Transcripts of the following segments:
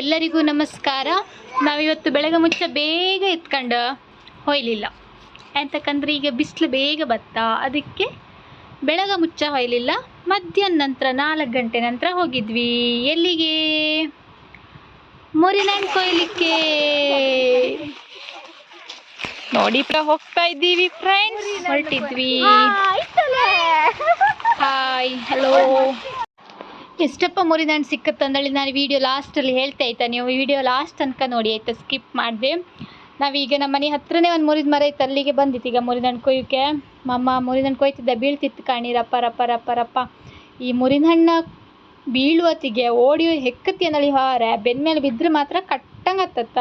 ಎಲ್ಲರಿಗೂ ನಮಸ್ಕಾರ. ನಾವಿವತ್ತು ಬೆಳಗ್ಗೆ ಮುಚ್ಚ ಬೇಗ ಎತ್ಕೊಂಡು ಹೊಯ್ಲಿಲ್ಲ. ಎಂತಕ್ಕಂದ್ರೆ ಈಗ ಬಿಸಿಲು ಬೇಗ ಬತ್ತ ಅದಕ್ಕೆ ಬೆಳಗ ಮುಚ್ಚ ಹೊಯ್ಲಿಲ್ಲ. ಮಧ್ಯಾಹ್ನ ನಂತರ ನಾಲ್ಕು ಗಂಟೆ ನಂತರ ಹೋಗಿದ್ವಿ. ಎಲ್ಲಿಗೆ? ಮುರಿನಣ್ಣು ಕೊಯ್ಲಿಕ್ಕೆ. ನೋಡಿ ಪ್ರ ಹೋಗ್ತಾ ಇದ್ದೀವಿ ಫ್ರೆಂಡ್ಸ್ ಹೊರಟಿದ್ವಿ. ಹಾಯ್ ಹಲೋ ಎಷ್ಟಪ್ಪ ಮುರಿದಣ್ಣು ಸಿಕ್ಕತ್ತಂದೇಳಿ ನಾನು ವಿಡಿಯೋ ಲಾಸ್ಟಲ್ಲಿ ಹೇಳ್ತಾ ಆಯ್ತಾ ನೀವು ವಿಡಿಯೋ ಲಾಸ್ಟ್ ತನಕ ನೋಡಿ, ಆಯ್ತಾ? ಸ್ಕಿಪ್ ಮಾಡಿದೆ. ನಾವೀಗ ನಮ್ಮ ಮನೆ ಹತ್ರನೇ ಒಂದು ಮುರಿದ ಮರ ಇತ್ತು ಅಲ್ಲಿಗೆ ಬಂದಿತ್ತು. ಈಗ ಮುರಿದಣ್ಣು ಕೊಯ್ಯೋಕೆ ಮಮ್ಮ ಮುರಿದಣ್ಣು ಕೊಯ್ತಿದ್ದ, ಬೀಳ್ತಿತ್ತು ಕಾಣಿ. ರಪ್ಪ ರಪ್ಪ ರಪ್ಪ ರಪ್ಪ. ಈ ಮುರಿದಣ್ಣ ಬೀಳುವತ್ತಿಗೆ ಓಡಿ ಹೆಕ್ಕತ್ತಿ ಅನ್ನಲ್ಲಿ ಹಾರ. ಬೆನ್ಮೇಲೆ ಬಿದ್ದರೆ ಮಾತ್ರ ಕಟ್ಟಂಗೆ ಹತ್ತತ್ತ.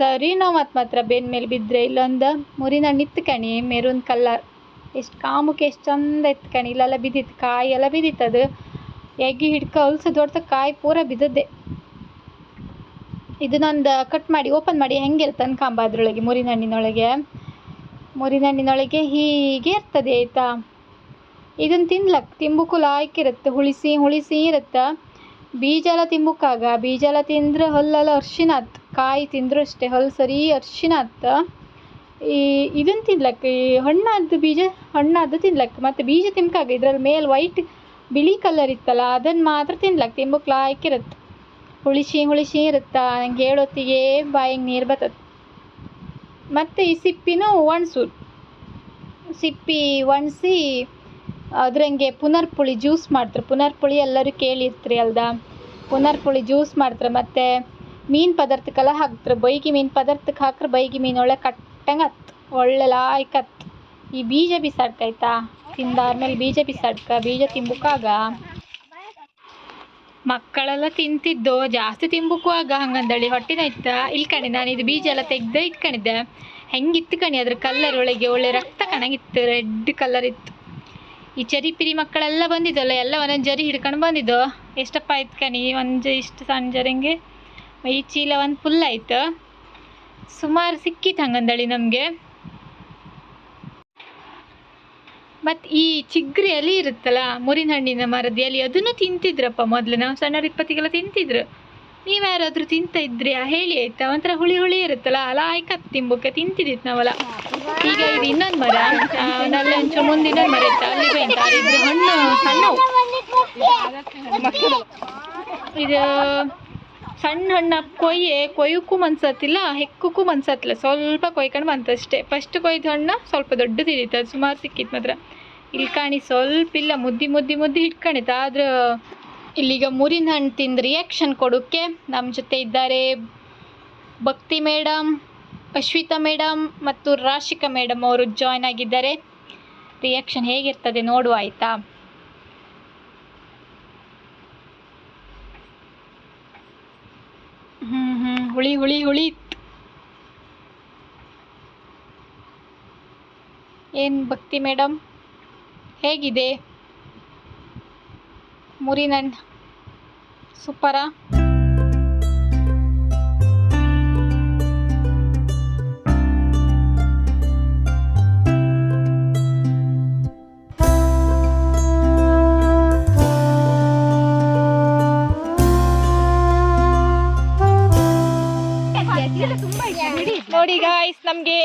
ಸರಿ ನಾವು ಮತ್ತೆ ಮಾತ್ರ ಬೆನ್ಮೇಲೆ ಬಿದ್ದರೆ ಇಲ್ಲೊಂದು ಮುರಿದಣ್ಣು ಇತ್ತು ಕಣಿ. ಮೆರೂನ್ ಕಲ್ಲರ್ ಎಷ್ಟು ಕಾಮಕ್ಕೆ ಎಷ್ಟು ಚಂದ ಇತ್ತು ಕಣಿ. ಇಲ್ಲೆಲ್ಲ ಬಿದ್ದಿತ್ತು. ಕಾಯಿ ಎಲ್ಲ ಬಿದ್ದಿತ್ತು ಅದು. ಎಗ್ಗಿ ಹಿಡ್ಕ ಹೊಲ್ಸ ದೊಡ್ಡ ಕಾಯಿ ಪೂರ ಬಿದ್ದದ್ದೆ. ಇದನ್ನೊಂದು ಕಟ್ ಮಾಡಿ ಓಪನ್ ಮಾಡಿ ಹೆಂಗಿರುತ್ತೆ ಅನ್ಕೊಂಬ ಅದ್ರೊಳಗೆ, ಮುರಿನಣ್ಣಿನೊಳಗೆ. ಮುರಿನಣ್ಣಿನೊಳಗೆ ಹೀಗೆ ಇರ್ತದೆ ಆಯಿತಾ? ಇದನ್ನು ತಿನ್ಲಕ್ ತಿಂಬುಕು ಲಾಯ್ಕಿರುತ್ತೆ ಹುಳಿಸಿ ಹುಳಿಸಿ ಇರುತ್ತೆ. ಬೀಜ ಎಲ್ಲ ತಿಂಬುಕಾಗ ಬೀಜ ಎಲ್ಲ ತಿಂದ್ರೆ ಹೊಲ್ಲೆಲ್ಲ ಅರ್ಶಿನ ಆತ್ ಕಾಯಿ ತಿಂದ್ರು ಅಷ್ಟೇ, ಹೊಲ್ ಸರಿ ಅರ್ಶಿನ ಹತ್ತ ಈ ಇದನ್ನು ತಿನ್ಲಕ್, ಈ ಹಣ್ಣಾದ ಬೀಜ, ಹಣ್ಣಾದ ತಿನ್ಲಕ್, ಮತ್ತು ಬೀಜ ತಿಮ್ಕಾಗ ಇದ್ರಲ್ಲಿ ಮೇಲೆ ವೈಟ್ ಬಿಳಿ ಕಲರ್ ಇತ್ತಲ್ಲ ಅದನ್ನು ಮಾತ್ರ ತಿನ್ಲಕ್ ತಿಂಬುಕ್ ಲಾಯ್ಕಿರುತ್ತೆ ಹುಳಿಸಿ ಹುಳಿಸಿ ಇರುತ್ತಾ? ನಂಗೆ ಹೇಳೊತ್ತಿಗೆ ಬಾಯಿಗೆ ನೀರು ಬರ್ತದೆ ಮತ್ತು ಈ ಸಿಪ್ಪಿನೂ ಒಣಸು. ಸಿಪ್ಪಿ ಒಣಸಿ ಅದ್ರಂಗೆ ಪುನರ್ಪುಳಿ ಜ್ಯೂಸ್ ಮಾಡ್ತಾರೆ. ಪುನರ್ಪುಳಿ ಎಲ್ಲರೂ ಕೇಳಿರ್ತೀರಿ ಅಲ್ದ? ಪುನರ್ಪುಳಿ ಜ್ಯೂಸ್ ಮಾಡ್ತಾರೆ. ಮತ್ತು ಮೀನು ಪದಾರ್ಥಕ್ಕೆಲ್ಲ ಹಾಕ್ತಾರೆ. ಬೈಗಿ ಮೀನು ಪದಾರ್ಥಕ್ಕೆ ಹಾಕ್ರೆ ಬೈಗಿ ಮೀನು ಒಳ್ಳೆ ಕಟ್ಟಂಗೆ ಒಳ್ಳೆ ಲಾಯ್ಕತ್ ಈ ಬೀಜ ಬಿಸಾಡ್ಕಾಯ್ತಾ? ತಿಂದಾದ್ಮೇಲೆ ಬೀಜ ಬಿಸಾಡ್ಕ, ಬೀಜ ತಿಂಬುಕಾಗ ಮಕ್ಕಳೆಲ್ಲ ತಿಂತಿದ್ದು, ಜಾಸ್ತಿ ತಿಂಬುಕುವಾಗ ಹಂಗಂದಳಿ ಹೊಟ್ಟಿನ ನೋಯ್ತ ಇಲ್ಲಿ ಕಣಿ, ನಾನು ಇದು ಬೀಜ ಎಲ್ಲ ತೆಗ್ದೆ ಇಟ್ಕೊಂಡಿದ್ದೆ ಹೆಂಗಿತ್ತು ಕಣಿ ಅದ್ರ ಕಲ್ಲರ್ ಒಳಗೆ, ಒಳ್ಳೆ ರಕ್ತ ಕಣಗಿತ್ತು ರೆಡ್ ಕಲರ್ ಇತ್ತು. ಈ ಚರಿ ಪಿರಿ ಮಕ್ಕಳೆಲ್ಲ ಬಂದಿದ್ದಲ್ಲ, ಎಲ್ಲ ಒಂದೊಂದು ಜರಿ ಹಿಡ್ಕೊಂಡು ಬಂದಿದ್ದು. ಎಷ್ಟಪ್ಪ ಆಯ್ತು ಕಣಿ, ಒಂದು ಇಷ್ಟು ಸಣ್ಣ ಜರಿಂಗೆ? ಈ ಚೀಲ ಒಂದು ಫುಲ್ ಆಯ್ತು. ಸುಮಾರು ಸಿಕ್ಕಿತ್ತು ಹಂಗಂದಳಿ ನಮಗೆ. ಮತ್ತು ಈ ಚಿಗ್ರಿ ಎಲೆ ಇರುತ್ತಲ್ಲ ಮುರಿನ ಹಣ್ಣಿನ ಮರದ ಎಲೆ ಅದನ್ನು ತಿಂತಿದ್ರಪ್ಪ ಮೊದಲು. ನಾವು ಸಣ್ಣ ಇಪ್ಪತ್ತಿಗೆಲ್ಲ ತಿಂತಿದ್ರು. ನೀವು ಯಾರಾದರೂ ತಿಂತ ಇದ್ರಿಯಾ ಹೇಳಿ ಆಯ್ತಾ? ಒಂಥರ ಹುಳಿ ಹುಳಿ ಇರುತ್ತಲ್ಲ ಅಲ ಆಯ್ಕ ತಿಂಬಕ್ಕೆ ತಿಂತಿದ್ದಿತ್ತು ನಾವಲ್ಲ. ಈಗ ಇದು ಇನ್ನೊಂದು ಮರ. ನಲ್ಲ ಒಂಚೂರು ಮುಂದೆ ಇನ್ನೊಂದು ಮರ ಇತ್ತು. ಅಲ್ಲಿ ಬೈತ ಇದು ಹಣ್ಣು ಇದು ಸಣ್ಣ ಹಣ್ಣ ಕೊಯ್ಯೆ, ಕೊಯ್ಯೋಕ್ಕೂ ಮನ್ಸತ್ತಿಲ್ಲ, ಹೆಕ್ಕಕ್ಕೂ ಮನ್ಸತ್ತಿಲ್ಲ. ಸ್ವಲ್ಪ ಕೊಯ್ಕೊಂಡು ಬಂತಷ್ಟೇ. ಫಸ್ಟ್ ಕೊಯ್ದ ಹಣ್ಣು ಸ್ವಲ್ಪ ದೊಡ್ಡದಿತ್ತು ಅದು ಸುಮಾರು ಸಿಕ್ಕಿತ್ತು ಮಾತ್ರ. ಇಲ್ಲಿ ಕಾಣಿ ಸ್ವಲ್ಪ ಇಲ್ಲ, ಮುದ್ದಿ ಮುದ್ದಿ ಮುದ್ದಿ ಹಿಡ್ಕೊಂಡಿತ್ತು ಆದ್ರೆ ಇಲ್ಲಿಗ ಮುರಿನ ಹಣ್ಣು ತಿಂದು ರಿಯಾಕ್ಷನ್ ಕೊಡೋಕ್ಕೆ ನಮ್ಮ ಜೊತೆ ಇದ್ದಾರೆ ಭಕ್ತಿ ಮೇಡಮ್ ಅಶ್ವಿತಾ ಮೇಡಮ್ ಮತ್ತು ರಾಶಿಕಾ ಮೇಡಮ್ ಅವರು ಜಾಯ್ನ್ ಆಗಿದ್ದಾರೆ. ರಿಯಾಕ್ಷನ್ ಹೇಗಿರ್ತದೆ ನೋಡುವ, ಆಯಿತಾ? ಹುಳಿ ಹುಳಿ ಹುಳಿ. ಏನು ಭಕ್ತಿ ಮೇಡಮ್ ಹೇಗಿದೆ? ಮುರಿನನ್ ಸೂಪರಾ? ನೋಡಿ ಗಾಯ್ಸ್ ನಮ್ಗೆ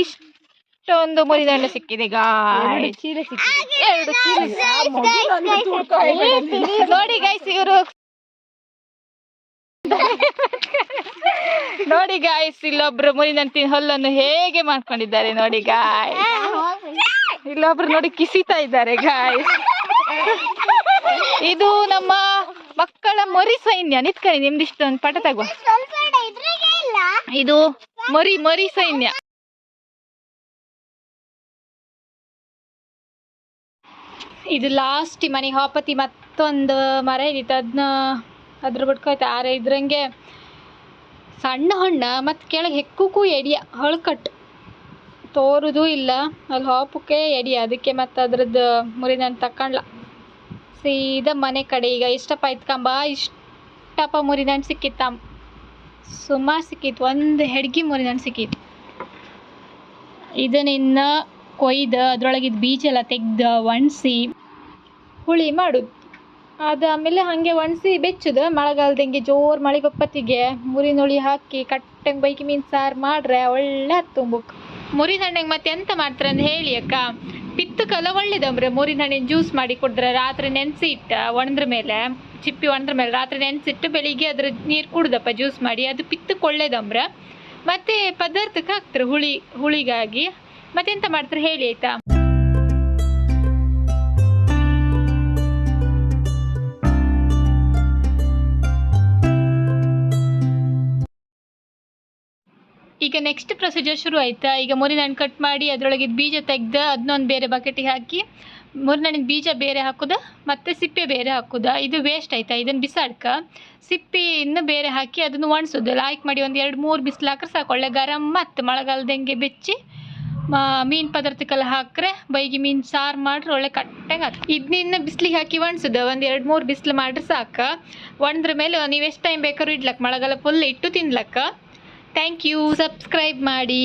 ಇಷ್ಟೊಂದು ಮುರಿದಂಡು ಸಿಕ್ಕಿದೆ ಗಾಯ್ಸ್ ಎರಡು ಚೀಲ ನೋಡಿ ಗಾಯ್ಸ್ ಇವರು. ನೋಡಿ ಗಾಯ್ಸ್ ಇಲ್ಲೊಬ್ರು ಮುರಿದಂತಿ ಹೊಲ್ಲನ್ನು ಹೇಗೆ ಮಾಡ್ಕೊಂಡಿದ್ದಾರೆ ನೋಡಿ ಗಾಯ್ಸ್ ಇಲ್ಲೊಬ್ರು ನೋಡಿ ಕಿಸಿತಾ ಇದ್ದಾರೆ ಗಾಯ್ಸ್ ಇದು ನಮ್ಮ ಮಕ್ಕಳ ಮರಿ ಸೈನ್ಯ. ನಿತ್ಕೊಳ್ಳಿ ನಿಮ್ದು ಇಷ್ಟೊಂದು ಪಟ ತಗೋ. ಇದು ಮರಿ ಮರಿ ಸೈನ್ಯ. ಇದು ಲಾಸ್ಟ್ ಮನೆ ಹಾಪತಿ ಮತ್ತೊಂದು ಮರ ಇದ್ದಿತ್ತು ಅದನ್ನ ಅದ್ರ ಬಿಟ್ಕೋಯ್ತು ಆರೆ ಇದ್ರಂಗೆ ಸಣ್ಣ ಹಣ್ಣು ಮತ್ತು ಕೆಳಗೆ ಹೆಕ್ಕಕ್ಕೂ ಎಡಿಯ ಹಳ್ಕಟ್ಟು ತೋರುದು ಇಲ್ಲ. ಅಲ್ಲಿ ಹಾಪಕ್ಕೆ ಎಡಿಯ ಅದಕ್ಕೆ ಮತ್ತು ಅದ್ರದ್ದು ನಾನು ತಕೊಂಡ್ಲ ಸೀದಾ ಮನೆ ಕಡೆ. ಈಗ ಇಷ್ಟಪ್ಪ ಇತ್ಕಂಬ. ಇಷ್ಟಪ್ಪ ಮುರಿದಣ್ಣು ಸಿಕ್ಕಿತ್ತ ಸುಮಾರು ಸಿಕ್ಕಿತ್ತು ಒಂದು ಹೆಡ್ಗಿ ಮುರಿದಣ್ಣು ಸಿಕ್ಕಿತ್ತು ಇದನ್ನ ಕೊಯ್ದು ಅದ್ರೊಳಗಿದ್ದು ಬೀಜ ಎಲ್ಲ ತೆಗ್ದು, ಒಣಸಿ ಹುಳಿ ಮಾಡೋದು. ಅದಾದಮೇಲೆ ಹಾಗೆ ಒಣಸಿ ಬೆಚ್ಚುದು. ಮಳೆಗಾಲದಂಗೆ ಜೋರು ಮಳೆ ಬಪ್ಪತ್ತಿಗೆ ಮುರಿನೊಳಿ ಹಾಕಿ, ಕಟ್ಟಂಗೆ ಬೈಕಿ ಮೀನು ಸಾರು ಮಾಡ್ರೆ ಒಳ್ಳೆ ತುಂಬುಕ್. ಮುರಿ ಹಣ್ಣಿಗೆ ಮತ್ತೆ ಎಂತ ಮಾಡ್ತಾರೆ ಅಂತ ಹೇಳಿ ಅಕ್ಕ. ಪಿತ್ತಕ್ಕೆಲ್ಲ ಒಳ್ಳೇದಂಬ್ರೆ ಮೂರಿನ ಹಣ್ಣಿನ ಜ್ಯೂಸ್ ಮಾಡಿ ಕುಡಿದ್ರೆ ರಾತ್ರಿ ನೆನೆಸಿ ಇಟ್ಟ ಒಣದ್ರ ಮೇಲೆ, ಚಿಪ್ಪಿ ಒಣದ್ರ ಮೇಲೆ ರಾತ್ರಿ ನೆನೆಸಿಟ್ಟು ಬೆಳಿಗ್ಗೆ ಅದ್ರ ನೀರು ಕುಡ್ದಪ್ಪ ಜ್ಯೂಸ್ ಮಾಡಿ, ಅದು ಪಿತ್ತಕ್ಕೆ ಒಳ್ಳೇದಂಬ್ರೆ ಮತ್ತೆ ಪದಾರ್ಥಕ್ಕೆ ಹಾಕ್ತಾರೆ ಹುಳಿ, ಹುಳಿಗಾಗಿ. ಮತ್ತೆಂತ ಮಾಡ್ತಾರೆ ಹೇಳಿ ಆಯ್ತಾ? ಈಗ ನೆಕ್ಸ್ಟ್ ಪ್ರೊಸೀಜರ್ ಶುರು ಆಯ್ತಾ? ಈಗ ಮುರಿನ ಹಣ್ಣು ಕಟ್ ಮಾಡಿ ಅದರೊಳಗೆ ಬೀಜ ತೆಗ್ದು ಅದನ್ನೊಂದು ಬೇರೆ ಬಕೆಟಿಗೆ ಹಾಕಿ ಮುರಿನ ಹಣ್ಣಿನ ಬೀಜ ಬೇರೆ ಹಾಕೋದು ಮತ್ತು ಸಿಪ್ಪೆ ಬೇರೆ ಹಾಕುದ? ಇದು ವೇಸ್ಟ್ ಆಯ್ತಾ? ಇದನ್ನು ಬಿಸಾಡ್ಕ? ಸಿಪ್ಪೆಯನ್ನು ಬೇರೆ ಹಾಕಿ ಅದನ್ನು ಒಣಸೋದು. ಲಾಯ್ಕ್ ಮಾಡಿ ಒಂದು ಎರಡು ಮೂರು ಬಿಸಿಲು ಹಾಕ್ರೆ ಸಾಕು. ಒಳ್ಳೆ ಗರಂ ಮತ್ತು ಮಳೆಗಾಲದಂಗೆ ಬೆಚ್ಚಿ ಮೀನು ಪದಾರ್ಥಕ್ಕೆಲ್ಲ ಹಾಕ್ರೆ ಬೈಗಿ ಮೀನು ಸಾರು ಮಾಡ್ರೆ ಒಳ್ಳೆ ಕಟ್ಟಂಗೆ ಹಾಕಿ ಇದನ್ನ ಬಿಸಿಲಿಗೆ ಹಾಕಿ ಒಣಸೋದು? ಒಂದು ಎರಡು ಮೂರು ಬಿಸಿಲು ಮಾಡ್ರೆ ಸಾಕು. ಒಣದ್ರ ಮೇಲೆ ನೀವು ಎಷ್ಟು ಟೈಮ್ ಬೇಕಾದ್ರೂ ಇಡ್ಲಕ್ಕೆ ಮಳೆಗಾಲ ಫುಲ್ ಇಟ್ಟು ತಿನ್ಲಕ್ಕ? ಥ್ಯಾಂಕ್ ಯು ಸಬ್ಸ್ಕ್ರೈಬ್ ಮಾಡಿ